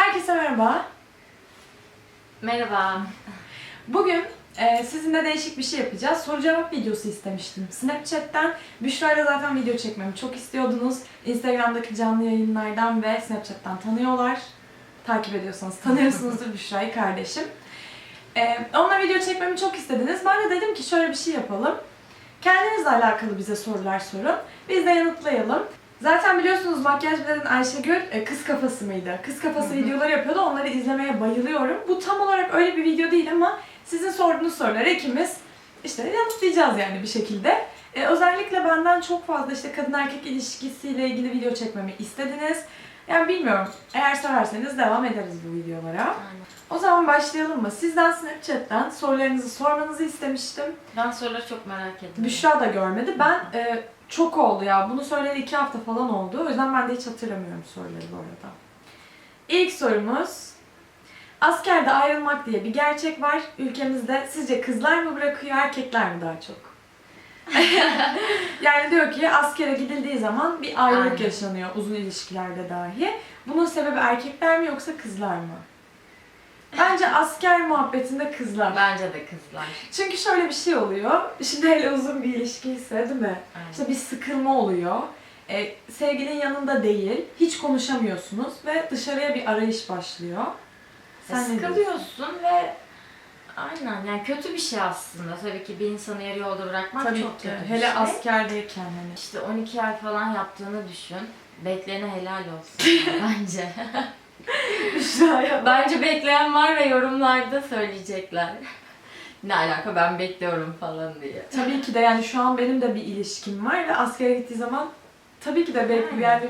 Herkese merhaba. Merhaba. Bugün e, sizinle değişik bir şey yapacağız. Soru cevap videosu istemiştim. Snapchat'ten Büşra ile zaten video çekmemi çok istiyordunuz. Instagram'daki canlı yayınlardan ve Snapchat'ten tanıyorlar. Takip ediyorsanız tanıyorsunuzdur Büşra'yı kardeşim. E, onunla video çekmemi çok istediniz. Ben de dedim ki şöyle bir şey yapalım. Kendinizle alakalı bize sorular sorun. Biz de yanıtlayalım. Zaten biliyorsunuz Makyaj Bilen'in Ayşegül e, kız kafası mıydı? Kız kafası Hı hı. videoları yapıyordu. Onları izlemeye bayılıyorum. Bu tam olarak öyle bir video değil ama sizin sorduğunuz soruları ikimiz işte yanıtlayacağız yani bir şekilde. E, özellikle benden çok fazla işte kadın erkek ilişkisiyle ilgili video çekmemi istediniz. Yani bilmiyorum. Eğer severseniz devam ederiz bu videolara. O zaman başlayalım mı? Sizden Snapchat'ten sorularınızı sormanızı istemiştim. Ben soruları çok merak ettim. Büşra da görmedi. Ben e, çok oldu ya. Bunu söyleyeli iki hafta falan oldu. O yüzden ben de hiç hatırlamıyorum soruları bu arada. İlk sorumuz. Askerde ayrılmak diye bir gerçek var. Ülkemizde sizce kızlar mı bırakıyor, erkekler mi daha çok? yani diyor ki askere gidildiği zaman bir ayrılık Aynen. yaşanıyor uzun ilişkilerde dahi. Bunun sebebi erkekler mi yoksa kızlar mı? Bence asker muhabbetinde kızlar. Bence de kızlar. Çünkü şöyle bir şey oluyor. Şimdi hele uzun bir ilişkiyse değil mi? Aynen. İşte bir sıkılma oluyor. E, sevgilin yanında değil. Hiç konuşamıyorsunuz ve dışarıya bir arayış başlıyor. Sen ne sıkılıyorsun ve aynen yani kötü bir şey aslında. Tabii ki bir insanı yarı yolda bırakmak Tabii çok ki. kötü bir Hele şey. askerdeyken hani. İşte 12 ay falan yaptığını düşün. Bekleyene helal olsun bence. bence bekleyen var ve yorumlarda söyleyecekler. ne alaka ben bekliyorum falan diye. Tabii ki de yani şu an benim de bir ilişkim var ve askere gittiği zaman tabii ki de. Hmm. Yani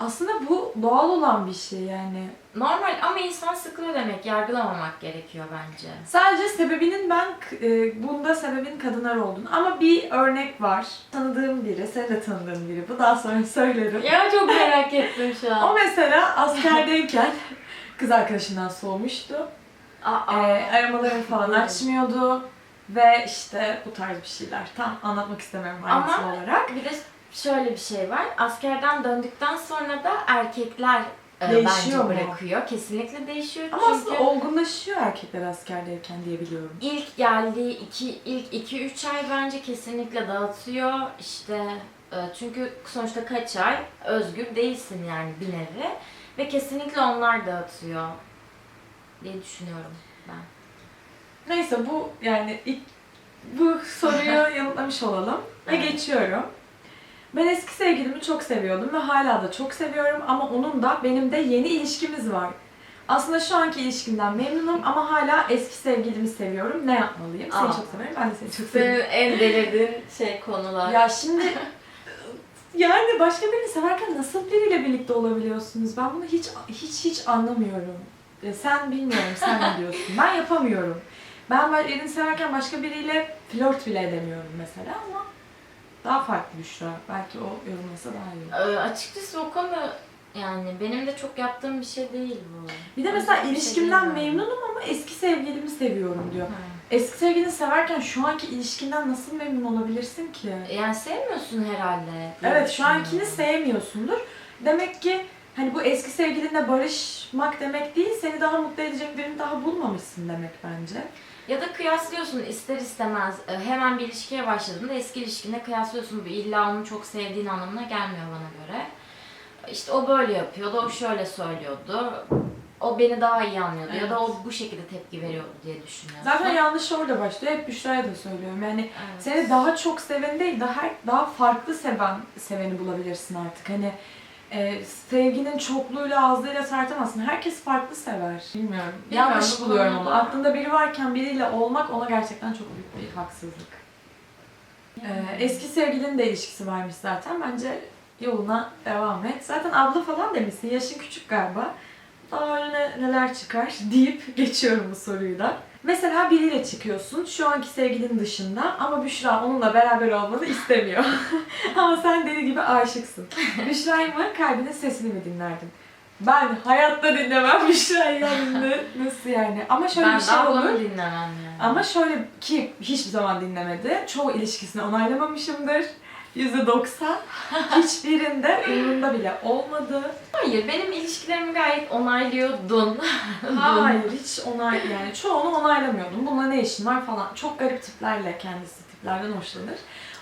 aslında bu doğal olan bir şey yani. Normal ama insan sıkılıyor demek. Yargılamamak gerekiyor bence. Sadece sebebinin ben e, bunda sebebin kadınlar olduğunu ama bir örnek var. Tanıdığım biri, sen de tanıdığın biri. Bu daha sonra söylerim. Ya çok merak ettim şu O an. mesela askerdeyken kız arkadaşından soğumuştu. Aa, Ee, aramalarını falan açmıyordu. Ve işte bu tarz bir şeyler. Tam anlatmak istemiyorum ayrıntılı Ama- olarak. Bir de şöyle bir şey var. Askerden döndükten sonra da erkekler e, Değişiyor bence mu? bırakıyor. Kesinlikle değişiyor. Ama Çünkü aslında olgunlaşıyor erkekler askerdeyken diye biliyorum. ilk geldiği iki ilk 2 3 ay bence kesinlikle dağıtıyor. İşte e, çünkü sonuçta kaç ay özgür değilsin yani bir nevi ve kesinlikle onlar dağıtıyor diye düşünüyorum ben. Neyse bu yani ilk bu soruyu yanıtlamış olalım. Ve Evet. geçiyorum. Ben eski sevgilimi çok seviyordum ve hala da çok seviyorum ama onun da benim de yeni ilişkimiz var. Aslında şu anki ilişkimden memnunum ama hala eski sevgilimi seviyorum. Ne yapmalıyım? Seni Aa. çok severim, ben de seni çok seviyorum. en delirdiğin şey konular. Ya şimdi yani başka birini severken nasıl biriyle birlikte olabiliyorsunuz? Ben bunu hiç hiç hiç anlamıyorum. Ya sen bilmiyorum sen ne diyorsun? Ben yapamıyorum. Ben birini severken başka biriyle flört bile edemiyorum mesela ama daha farklı Büşra. Belki o yorumlasa daha iyi olur. Ee, açıkçası o konu yani benim de çok yaptığım bir şey değil bu. Bir de mesela yüzden bir şey ilişkimden diyemem. memnunum ama eski sevgilimi seviyorum diyor. Ha. Eski sevgilini severken şu anki ilişkinden nasıl memnun olabilirsin ki? Yani sevmiyorsun herhalde. diye Evet şu ankini sevmiyorsundur. Demek ki hani bu eski sevgilinle barışmak demek değil, seni daha mutlu edecek birini daha bulmamışsın demek bence. Ya da kıyaslıyorsun ister istemez. Ee, Hemen bir ilişkiye başladığında eski ilişkine kıyaslıyorsun. Bu illa onu çok sevdiğin anlamına gelmiyor bana göre. İşte o böyle yapıyordu, o şöyle söylüyordu. O beni daha iyi anlıyordu ya da Evet. o bu şekilde tepki veriyordu diye düşünüyorsun. Zaten yanlış orada başlıyor. Hep Büşra'ya da söylüyorum. Yani Evet. seni daha çok seven değil, daha daha farklı seven seveni bulabilirsin artık. Hani e, sevginin çokluğuyla azlığıyla tartamazsın. Herkes farklı sever. Bilmiyorum. Bilmiyorum, Yanlış bu buluyorum onu. Aklında biri varken biriyle olmak ona gerçekten çok büyük bir haksızlık. Ee, eski sevgilinin de ilişkisi varmış zaten. Bence yoluna devam et. Zaten abla falan demişsin. Yaşın küçük galiba. Daha önüne neler çıkar deyip geçiyorum bu soruyu da. Mesela biriyle çıkıyorsun. Şu anki sevgilinin dışında ama Büşra onunla beraber olmanı istemiyor. ama sen deli gibi aşıksın. Büşra'yı mı kalbinin sesini mi dinlerdin? Ben hayatta dinlemem Büşra'yı yani nasıl yani? Ama şöyle ben bir şey olur. ablamı dinlemem yani. Ama şöyle ki hiçbir zaman dinlemedi. Çoğu ilişkisini onaylamamışımdır. %90. Hiçbirinde umurunda bile olmadı. Hayır, benim ilişkilerimi gayet onaylıyordun. Hayır hiç onay yani çoğunu onaylamıyordum. Bununla ne işin var falan. Çok garip tiplerle kendisi tiplerden hoşlanır.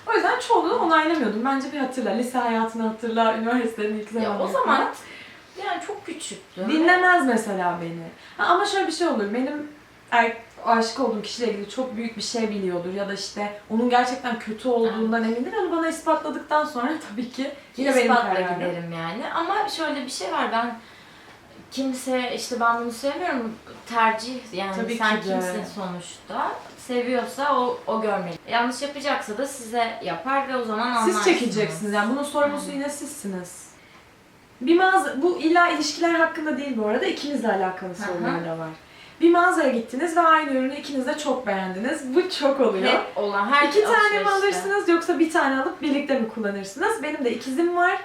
O yüzden çoğunu onaylamıyordum. Bence bir hatırla. Lise hayatını hatırla, üniversitenin ilk ya zamanları. o zaman yani çok küçüktüm. Dinlemez mesela beni. Ha, ama şöyle bir şey olur. Benim er, aşık olduğum kişiyle ilgili çok büyük bir şey biliyordur ya da işte onun gerçekten kötü olduğundan emindir. Onu bana ispatladıktan sonra tabii ki yine benim İspatla kararım. giderim yani. Ama şöyle bir şey var ben kimse işte ben bunu sevmiyorum tercih yani Tabii sen ki de. kimsin sonuçta seviyorsa o, o görmeli. Yanlış yapacaksa da size yapar ve o zaman anlarsınız. Siz çekeceksiniz yani bunun sorumlusu yine sizsiniz. Bir mağaza, bu illa ilişkiler hakkında değil bu arada ikinizle alakalı sorular da var. Bir mağazaya gittiniz ve aynı ürünü ikiniz de çok beğendiniz. Bu çok oluyor. Hep olan her İki tane mi alırsınız yoksa bir tane alıp birlikte mi kullanırsınız? Benim de ikizim var.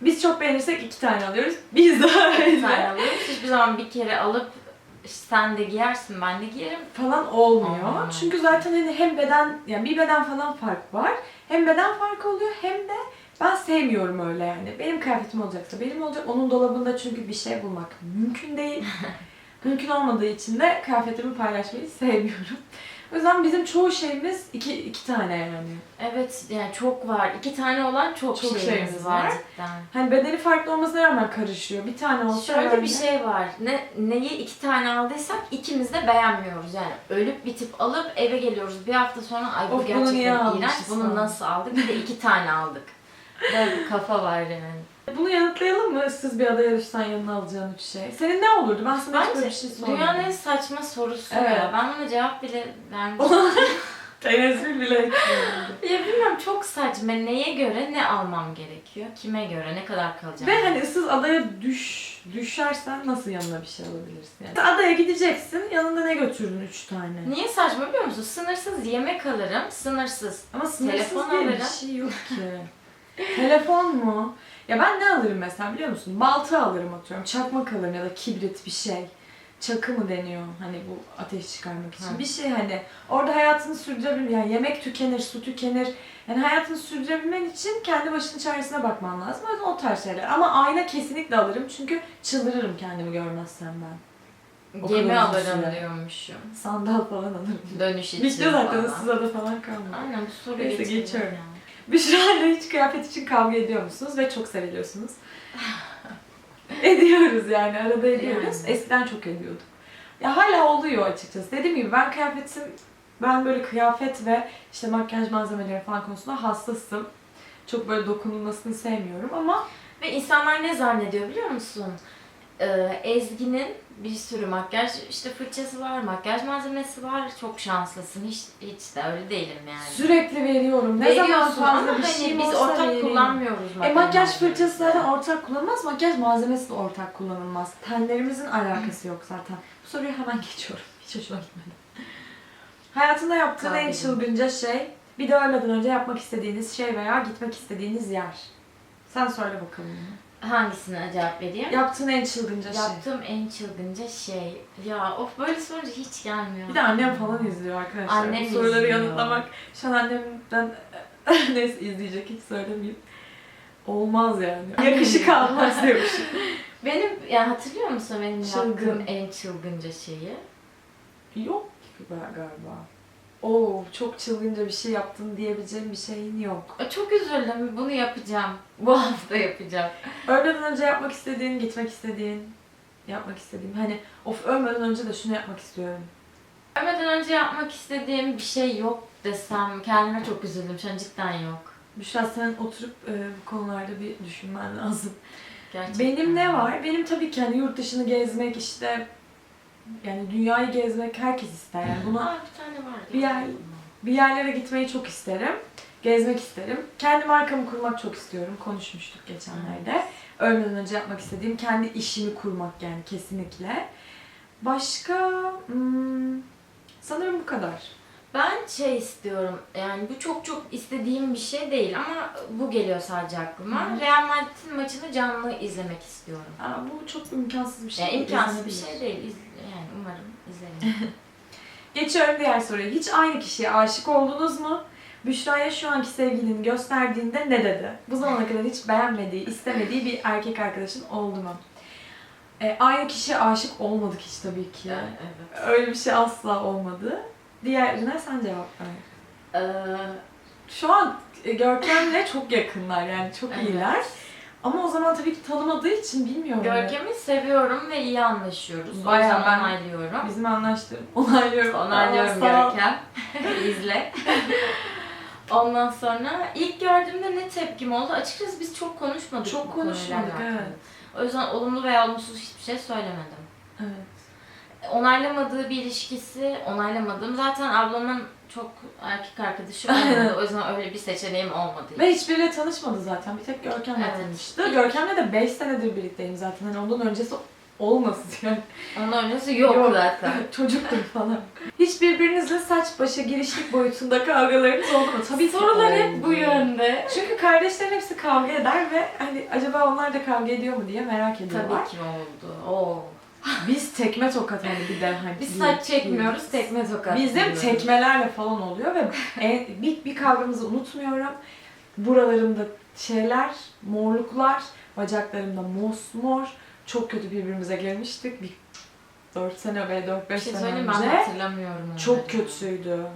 Biz çok beğenirsek iki tane alıyoruz. Biz Bir öyle. tane alıyoruz. Hiçbir zaman bir kere alıp işte sen de giyersin ben de giyerim. falan olmuyor. Olmuyor. Çünkü zaten hani hem beden yani bir beden falan fark var. Hem beden farkı oluyor hem de ben sevmiyorum öyle yani. Benim kıyafetim olacaksa benim olacak. Onun dolabında çünkü bir şey bulmak mümkün değil. mümkün olmadığı için de kıyafetimi paylaşmayı sevmiyorum. O yüzden bizim çoğu şeyimiz iki, iki tane yani. Evet yani çok var. İki tane olan çok, Çok şeyimiz, şeyimiz var. var. cidden. Hani bedeni farklı olmasına rağmen karışıyor. Bir tane olsa Şöyle öyle. bir şey var. Ne, neyi iki tane aldıysak ikimiz de beğenmiyoruz. Yani ölüp bitip alıp eve geliyoruz. Bir hafta sonra ay bu Of, bunu gerçekten iğrenç. almışız Bunu falan." nasıl aldık? Bir de iki tane aldık. Böyle bir kafa var yani. Bunu yanıtlayalım mı? Siz bir adaya düşsen yanına alacağın üç şey. Senin ne olurdu? Ben sana hiç Bence bir şey sormadım. Dünyanın en saçma sorusu Evet. ya. Ben buna cevap bile vermiyorum. Tenezzül bile etmiyorum. ya bilmiyorum çok saçma. Neye göre ne almam gerekiyor? Kime göre? Ne kadar kalacağım? Ve hani ıssız adaya düş, düşersen nasıl yanına bir şey alabilirsin yani? Adaya gideceksin, yanında ne götürdün üç tane? Niye saçma biliyor musun? Sınırsız yemek alırım. Sınırsız. Ama sınırsız Telefon diye bir alırım. şey yok ki. Telefon mu? Ya ben ne alırım mesela biliyor musun? Balta alırım atıyorum, çakmak alırım ya da kibrit bir şey. Çakı mı deniyor hani bu ateş çıkarmak için? Hı. Bir şey hani orada hayatını sürdürebilmek, yani yemek tükenir, su tükenir. Yani hayatını sürdürebilmen için kendi başının çaresine bakman lazım. O yüzden o tarz şeyler. Ama ayna kesinlikle alırım çünkü çıldırırım kendimi görmezsem ben. O Gemi kadar uzun alırım süre. diyormuşum. Sandal falan alırım. Dönüş için Bitti zaten falan. ıssız ada falan kalmadı. Aynen bu soruyu Neyse, geçiyorum. ya. Büşra ile hiç kıyafet için kavga ediyor musunuz ve çok seviliyorsunuz? ediyoruz yani arada ediyoruz. Yani. Eskiden çok ediyorduk. Ya hala oluyor açıkçası. Dediğim gibi ben kıyafetim, ben böyle kıyafet ve işte makyaj malzemeleri falan konusunda hassasım. Çok böyle dokunulmasını sevmiyorum ama Ve insanlar ne zannediyor biliyor musun? Ee, Ezgi'nin bir sürü makyaj işte fırçası var, makyaj malzemesi var. Çok şanslısın. Hiç hiç de öyle değilim yani. sürekli veriyorum. Ne zaman Veriyorsun ama fazla bir hani şeyim biz olsa ortak vereyim. kullanmıyoruz E makyaj fırçası zaten ortak kullanılmaz, makyaj malzemesi de ortak kullanılmaz. Tenlerimizin alakası yok zaten. Bu soruyu hemen geçiyorum. Hiç hoşuma gitmedi. Hayatında yaptığın en Kahvedim. çılgınca şey, bir de ölmeden önce yapmak istediğiniz şey veya gitmek istediğiniz yer. Sen söyle bakalım. bunu. Hangisine cevap vereyim? Yaptığın en çılgınca şey. Yaptığım en çılgınca şey. Ya of böyle sorunca hiç gelmiyor. Bir de annem falan izliyor arkadaşlar. Annem Bu soruları izliyor. yanıtlamak. Şu an annemden neyse izleyecek hiç söylemeyeyim. Olmaz yani. Yakışık almaz diyormuşum. Benim yani hatırlıyor musun benim Çılgın. yaptığım en çılgınca şeyi? Yok gibi galiba. Oo çok çılgınca bir şey yaptın diyebileceğim bir şeyin yok. Ay, Çok üzüldüm. Bunu yapacağım. Bu hafta yapacağım. Ölmeden önce yapmak istediğin, gitmek istediğin, yapmak istediğim. Hani of ölmeden önce de şunu yapmak istiyorum. Ölmeden önce yapmak istediğim bir şey yok desem kendime çok üzüldüm. Şu an cidden yok. Büşra sen oturup e, bu konularda bir düşünmen lazım. Gerçekten. Benim ne var? Benim tabii ki hani yurt dışını gezmek işte yani dünyayı gezmek herkes ister. Yani buna Aa, bir tane var. Bir yer- bir yerlere gitmeyi çok isterim. Gezmek isterim. Kendi markamı kurmak çok istiyorum. Konuşmuştuk geçenlerde. Ölmeden önce yapmak istediğim kendi işimi kurmak yani kesinlikle. Başka hmm, sanırım bu kadar. Ben şey istiyorum. Yani bu çok çok istediğim bir şey değil ama bu geliyor sadece aklıma. Hı. Real Madrid'in maçını canlı izlemek istiyorum. Aa, bu çok imkansız bir şey. Yani imkansız bir şey değil. İz- yani umarım izlerim. Geçiyorum diğer soruya. Hiç aynı kişiye aşık oldunuz mu? Büşra'ya şu anki sevgilini gösterdiğinde ne dedi? Bu zamana kadar hiç beğenmediği, istemediği bir erkek arkadaşın oldu mu? E, aynı kişiye aşık olmadık hiç tabii ki. Evet. Öyle bir şey asla olmadı. Diğerine sen cevap ver. Ee, Şu an e, Görkem'le çok yakınlar yani çok Evet. iyiler. Ama o zaman tabii ki tanımadığı için bilmiyorum. Görkem'i seviyorum ve iyi anlaşıyoruz. Bayağı ben- onaylıyorum. Bizim anlaştığım. Onaylıyorum. Onaylıyorum Aa. Görkem. İzle. Ondan sonra ilk gördüğümde ne tepkim oldu? Açıkçası biz çok konuşmadık. Çok konuşmadık, evet. O yüzden olumlu veya olumsuz hiçbir şey söylemedim. Evet. Onaylamadığı bir ilişkisi, onaylamadığım zaten ablamın çok erkek arkadaşı olmadı. O yüzden öyle bir seçeneğim olmadı. Ve hiçbiriyle tanışmadı zaten. Bir tek Görkem'le Evet. tanıştı. Görkem'le de 5 senedir birlikteyim zaten. Hani ondan öncesi olmasın yani. Onun öncesi yok, Yok. zaten. Çocuktur falan. Hiç birbirinizle saç başa girişlik boyutunda kavgalarınız oldu mu? Tabii Sorular hep bu yönde. Çünkü kardeşlerin hepsi kavga eder ve hani acaba onlar da kavga ediyor mu diye merak ediyorlar. Tabii ki oldu. Oo. Biz tekme tokat hani bir de hani. Biz saç çekmiyoruz, tekme tokat. Bizim tekmelerle falan oluyor ve en, bir, bir kavgamızı unutmuyorum. Buralarımda şeyler, morluklar, bacaklarımda mosmor. Çok kötü birbirimize girmiştik. Bir 4 sene ve 4-5 Bir şey sene önce. ben hatırlamıyorum onları. Çok kötüydü.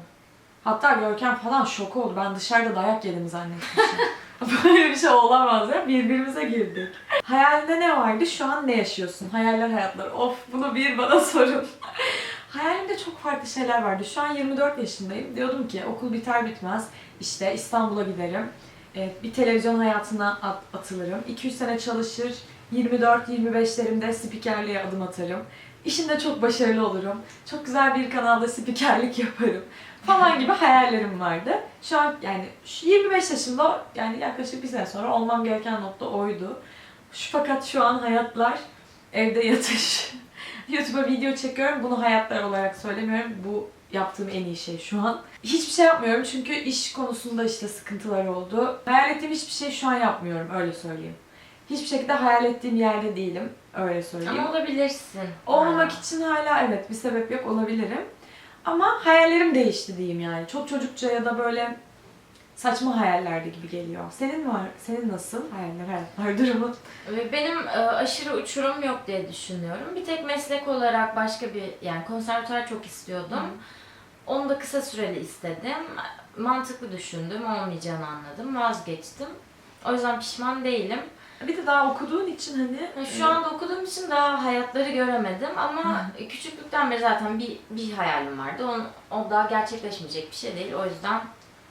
Hatta Görkem falan şok oldu. Ben dışarıda dayak yedim zannetmiştim. Böyle bir şey olamaz ya. Birbirimize girdik. Hayalinde ne vardı? Şu an ne yaşıyorsun? Hayaller hayatlar. Of bunu bir bana sorun. Hayalimde çok farklı şeyler vardı. Şu an 24 yaşındayım. Diyordum ki okul biter bitmez işte İstanbul'a giderim. Ee, Bir televizyon hayatına at- atılırım. 2-3 sene çalışır. 24-25'lerimde spikerliğe adım atarım. İşimde çok başarılı olurum. Çok güzel bir kanalda spikerlik yaparım. Falan gibi hayallerim vardı. Şu an yani şu 25 yaşında yani yaklaşık bir sene sonra olmam gereken nokta oydu. Şu, fakat şu an hayatlar evde yatış. YouTube'a video çekiyorum. Bunu hayatlar olarak söylemiyorum. Bu yaptığım en iyi şey şu an. Hiçbir şey yapmıyorum çünkü iş konusunda işte sıkıntılar oldu. Hayal ettiğim hiçbir şey şu an yapmıyorum öyle söyleyeyim. Hiçbir şekilde hayal ettiğim yerde değilim. Öyle söyleyeyim. Ama olabilirsin. Olmamak için hala evet bir sebep yok olabilirim. Ama hayallerim değişti diyeyim yani. Çok çocukça ya da böyle saçma hayallerde gibi geliyor. Senin var, senin nasıl hayaller, hayatlar durumu? Benim e, aşırı uçurum yok diye düşünüyorum. Bir tek meslek olarak başka bir yani konservatuar çok istiyordum. Onu da kısa süreli istedim. Mantıklı düşündüm, olmayacağını anladım, vazgeçtim. O yüzden pişman değilim. Bir de daha okuduğun için hani... Yani Şu anda okuduğum için daha hayatları göremedim ama küçüklükten beri zaten bir, bir hayalim vardı. Onu, o daha gerçekleşmeyecek bir şey değil. O yüzden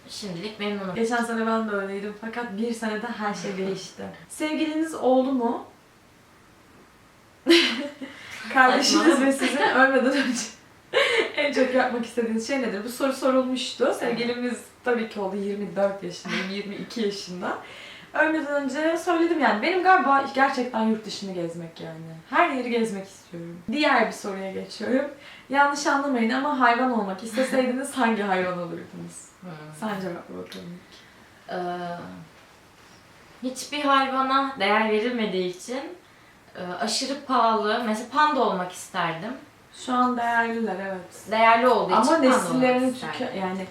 şimdilik memnunum. Geçen sene ben de öyleydim fakat bir senede her şey değişti. Sevgiliniz oldu mu? Kardeşiniz ve sizin ölmeden önce en çok yapmak istediğiniz şey nedir? Bu soru sorulmuştu. Sevgilimiz tabii ki oldu 24 yaşındayım, 22 yaşında. Ölmeden önce söyledim yani. Benim galiba gerçekten yurt dışını gezmek yani. Her yeri gezmek istiyorum. Diğer bir soruya geçiyorum. Yanlış anlamayın ama hayvan olmak isteseydiniz hangi hayvan olurdunuz? Hmm. Sen cevap bakalım. Ee, hiçbir hayvana değer verilmediği için e, aşırı pahalı. Mesela panda olmak isterdim. Şu an değerliler evet. Değerli olduğu için Ama panda olmak isterdim. yani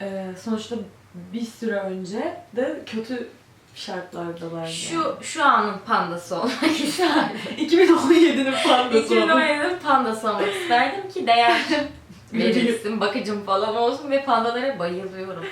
e, sonuçta bir süre önce de kötü şartlardalar. Şu, şu anın pandası olmak isterdim. 2017'nin pandası. 2017'nin pandası olmak isterdim ki değer verilsin, bakıcım falan olsun ve pandalara bayılıyorum.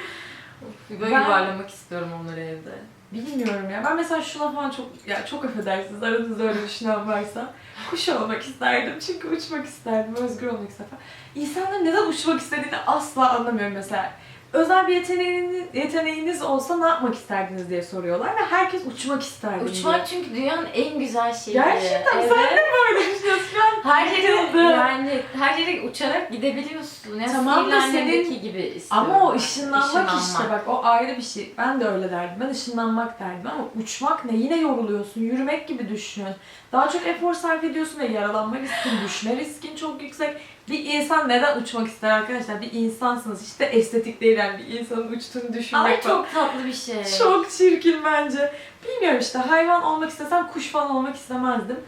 Böyle Ben- yuvarlamak istiyorum onları evde. Bilmiyorum ya. Ben mesela şuna falan çok ya çok affedersiniz aranızda öyle düşünen varsa kuş olmak isterdim. Çünkü uçmak isterdim. Özgür olmak isterdim. İnsanların neden uçmak istediğini asla anlamıyorum mesela. Özel bir yeteneğiniz, yeteneğiniz olsa ne yapmak isterdiniz diye soruyorlar ve herkes uçmak isterdim diyor. Uçmak çünkü dünyanın en güzel şeyi. Gerçekten evet. sen de böyle düşünüyorsun. Ben Her yere yani her yere uçarak gidebiliyorsun. Ya Tamam da senin- gibi istiyorum. Ama o ben. ışınlanmak, işte bak o ayrı bir şey. Ben de öyle derdim. Ben ışınlanmak derdim ama uçmak ne? Yine yoruluyorsun. Yürümek gibi düşün. Daha çok efor sarf ediyorsun ve yaralanma riskin, düşme riskin çok yüksek. Bir insan neden uçmak ister arkadaşlar? Bir insansınız. İşte estetik değil yani bir insanın uçtuğunu düşünmek Ay çok tatlı bir şey. Çok çirkin bence. Bilmiyorum işte hayvan olmak istesem kuş falan olmak istemezdim.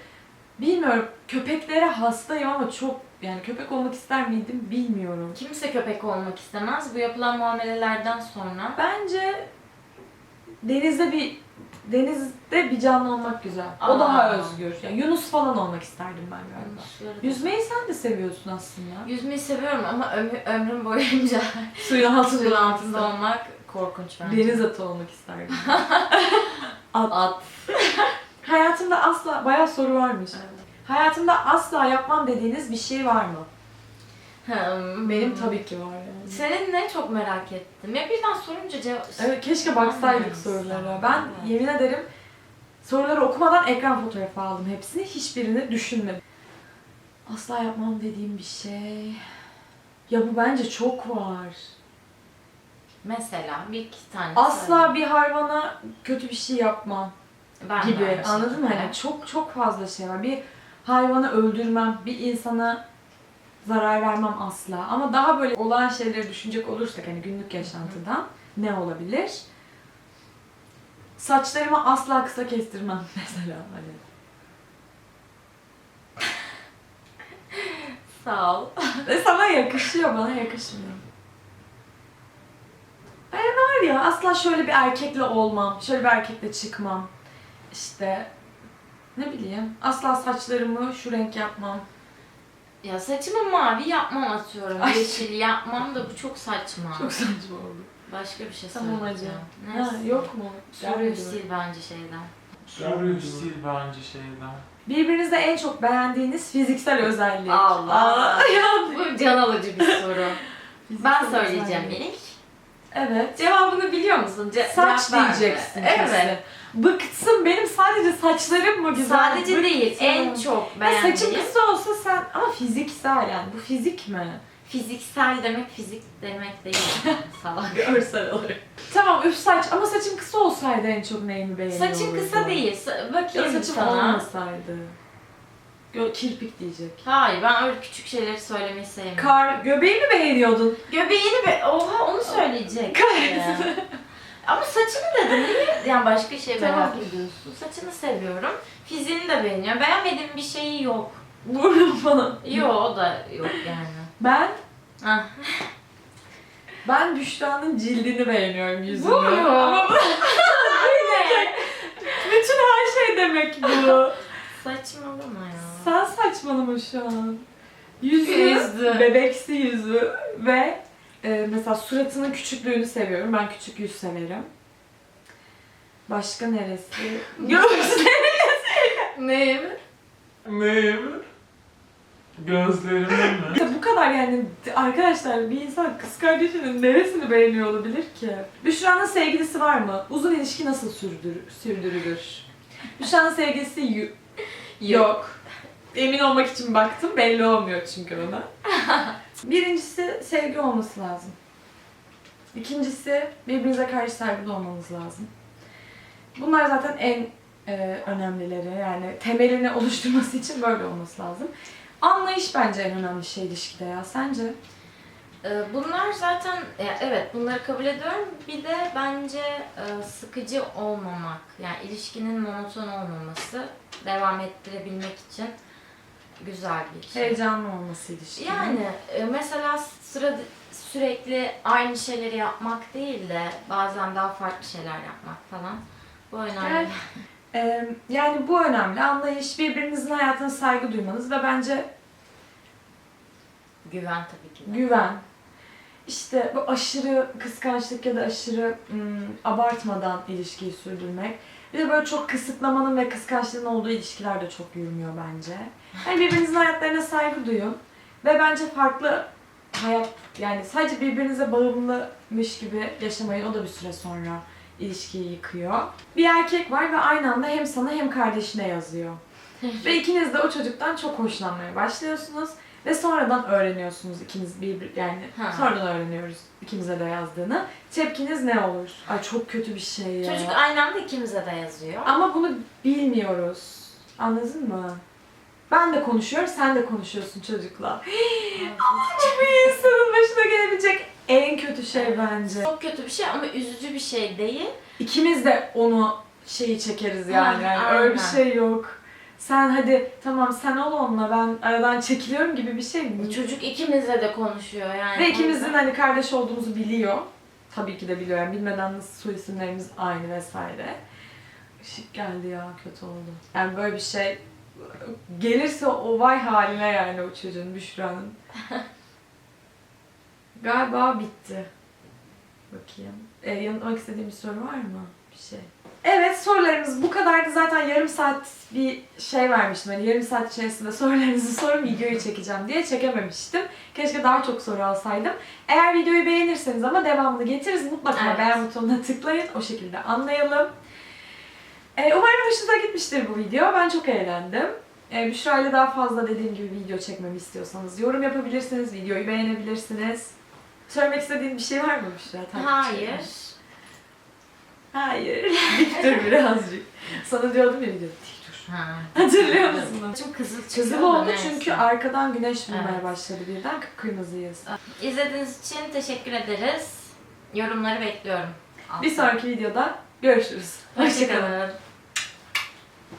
bilmiyorum köpeklere hastayım ama çok yani köpek olmak ister miydim bilmiyorum. Kimse köpek olmak istemez. Bu yapılan muamelelerden sonra. Bence denizde bir denizde bir canlı olmak güzel. O Aa. daha özgür. Yani Yunus falan olmak isterdim ben galiba. Yüzmeyi Yüzmeyi sen de seviyorsun aslında. Yüzmeyi seviyorum ama ömrü, ömrüm boyunca Suyun altında, suyun altında olmak korkunç bence. Deniz atı olmak isterdim. At. Hayatımda asla bayağı soru varmış. Hayatımda asla yapmam dediğiniz bir şey var mı? Hmm. Benim tabii ki var yani. Senin ne çok merak ettim. Ya birden sorunca cevap... Evet keşke baksaydık sorulara. Ben Evet. yemin ederim soruları okumadan ekran fotoğrafı aldım hepsini. Hiçbirini düşünmedim. Asla yapmam dediğim bir şey. Ya bu bence çok var. Mesela bir iki tane Asla söyle. bir hayvana kötü bir şey yapmam ben gibi. Anladın mı? Hani çok çok fazla şey var. Bir hayvanı öldürmem, bir insana zarar vermem asla. Ama daha böyle olan şeyleri düşünecek olursak hani günlük yaşantıdan ne olabilir? Saçlarımı asla kısa kestirmem mesela hani. Sağ ol. Ve sana yakışıyor, bana yakışmıyor. Yani var ya asla şöyle bir erkekle olmam, şöyle bir erkekle çıkmam. İşte ne bileyim asla saçlarımı şu renk yapmam. Ya saçımı mavi yapmam atıyorum. Ay. Yeşil yapmam da bu çok saçma. Çok saçma oldu. Başka bir şey Tamam söyleyeceğim. Ha, Neyse. yok mu? Soruyu sil bence şeyden. Soruyu sil bence şeyden. Birbirinizde en çok beğendiğiniz fiziksel özellik. Allah. Aa, ya. Bu can alıcı bir soru. ben Fiziksel söyleyeceğim özellik. ilk. Evet. Cevabını biliyor musun? Ce- Saç cevap verme. diyeceksin Evet. Bıktım benim sadece saçlarım mı güzel? Sadece Bıktım. değil, en çok Ya beğendiğim. saçım kısa olsa sen ama fiziksel yani bu fizik mi? Fiziksel demek fizik demek değil. Salak. Görsel olarak. Tamam üf saç ama saçım kısa olsaydı en çok neyimi beğeniyor Saçın kısa olurdun? değil. Sa- Ya bakayım saçım sana. olmasaydı. Gö kirpik diyecek. Hayır ben öyle küçük şeyleri söylemeyi sevmiyorum. Kar göbeğimi beğeniyordun. Göbeğini be... Oha onu söyleyecek. Ama saçını dedim niye? Yani başka şey Tamam. merak ediyorsun. Saçını seviyorum. Fiziğini de beğeniyorum. Beğenmediğim bir şeyi yok. Burnum falan. Yok o da yok yani. Ben Ah. ben Büşra'nın cildini beğeniyorum yüzünü. Bu mu? Ama bu ne? bütün her şey demek bu. Saçmalama ya. Sen saçmalama şu an. Yüzü, Yüzü. bebeksi yüzü ve e, mesela suratının küçüklüğünü seviyorum. Ben küçük yüz severim. Başka neresi? Göğüsleri. Neyim? Neyim? Gözlerimin mi? İşte bu kadar yani arkadaşlar bir insan kız kardeşinin neresini beğeniyor olabilir ki? Büşra'nın sevgilisi var mı? Uzun ilişki nasıl sürdür, sürdürülür? Büşra'nın sevgilisi yu- yok. Emin olmak için baktım belli olmuyor çünkü ona. Birincisi sevgi olması lazım. İkincisi birbirinize karşı saygılı olmanız lazım. Bunlar zaten en e, önemlileri yani temelini oluşturması için böyle olması lazım. Anlayış bence en önemli şey ilişkide ya. Sence? Ee, Bunlar zaten evet bunları kabul ediyorum. Bir de bence e, sıkıcı olmamak. Yani ilişkinin monoton olmaması devam ettirebilmek için güzel bir şey. Heyecanlı olması ilişkinin. Yani e, mesela sıra sürekli aynı şeyleri yapmak değil de bazen daha farklı şeyler yapmak falan. Bu önemli. Ee, yani bu önemli. Anlayış, birbirinizin hayatına saygı duymanız ve bence Güven tabii ki de. güven. İşte bu aşırı kıskançlık ya da aşırı ım, abartmadan ilişkiyi sürdürmek. Bir de böyle çok kısıtlamanın ve kıskançlığın olduğu ilişkiler de çok yürümüyor bence. Yani birbirinizin hayatlarına saygı duyun. Ve bence farklı hayat, yani sadece birbirinize bağımlımış gibi yaşamayın. O da bir süre sonra ilişkiyi yıkıyor. Bir erkek var ve aynı anda hem sana hem kardeşine yazıyor. ve ikiniz de o çocuktan çok hoşlanmaya başlıyorsunuz. Ve sonradan öğreniyorsunuz ikiniz bir yani Ha. sonradan öğreniyoruz ikimize de yazdığını. Tepkiniz ne olur? Ay çok kötü bir şey ya. Çocuk aynı anda ikimize de yazıyor. Ama bunu bilmiyoruz. Anladın mı? Ben de konuşuyorum, sen de konuşuyorsun çocukla. Bu bir insanın başına gelebilecek en kötü şey bence. Çok kötü bir şey ama üzücü bir şey değil. İkimiz de onu şeyi çekeriz yani. Yani öyle bir aynen. şey yok. sen hadi tamam sen ol onunla ben aradan çekiliyorum gibi bir şey mi? Çocuk ikimizle de konuşuyor yani. Ve ikimizin hani kardeş olduğumuzu biliyor. Tabii ki de biliyor. Yani bilmeden nasıl soy isimlerimiz aynı vesaire. Işık geldi ya kötü oldu. Yani böyle bir şey gelirse o vay haline yani o çocuğun Büşra'nın. Galiba bitti. Bakayım. Ee, yanıtmak istediğim bir soru var mı? Bir şey. Evet sorularımız bu kadardı. Zaten yarım saat bir şey vermiştim. Hani yarım saat içerisinde sorularınızı sorun videoyu çekeceğim diye çekememiştim. Keşke daha çok soru alsaydım. Eğer videoyu beğenirseniz ama devamını getiririz. Mutlaka Evet. beğen butonuna tıklayın. O şekilde anlayalım. Ee, umarım hoşunuza gitmiştir bu video. Ben çok eğlendim. Ee, Büşra ile daha fazla dediğim gibi video çekmemi istiyorsanız yorum yapabilirsiniz, videoyu beğenebilirsiniz. Söylemek istediğin bir şey var mı Büşra? Hayır. Hayır. Dik dur birazcık. Sana diyordum ya video dik dur. Ha. Hatırlıyor musun? Çok kızıl çıkıyor Kızıl oldu neyse. çünkü arkadan güneş vurmaya Evet. başladı birden kıpkırmızıyız. İzlediğiniz için teşekkür ederiz. Yorumları bekliyorum. Bir sonraki videoda görüşürüz. Hoşçakalın. Hoşçakalın.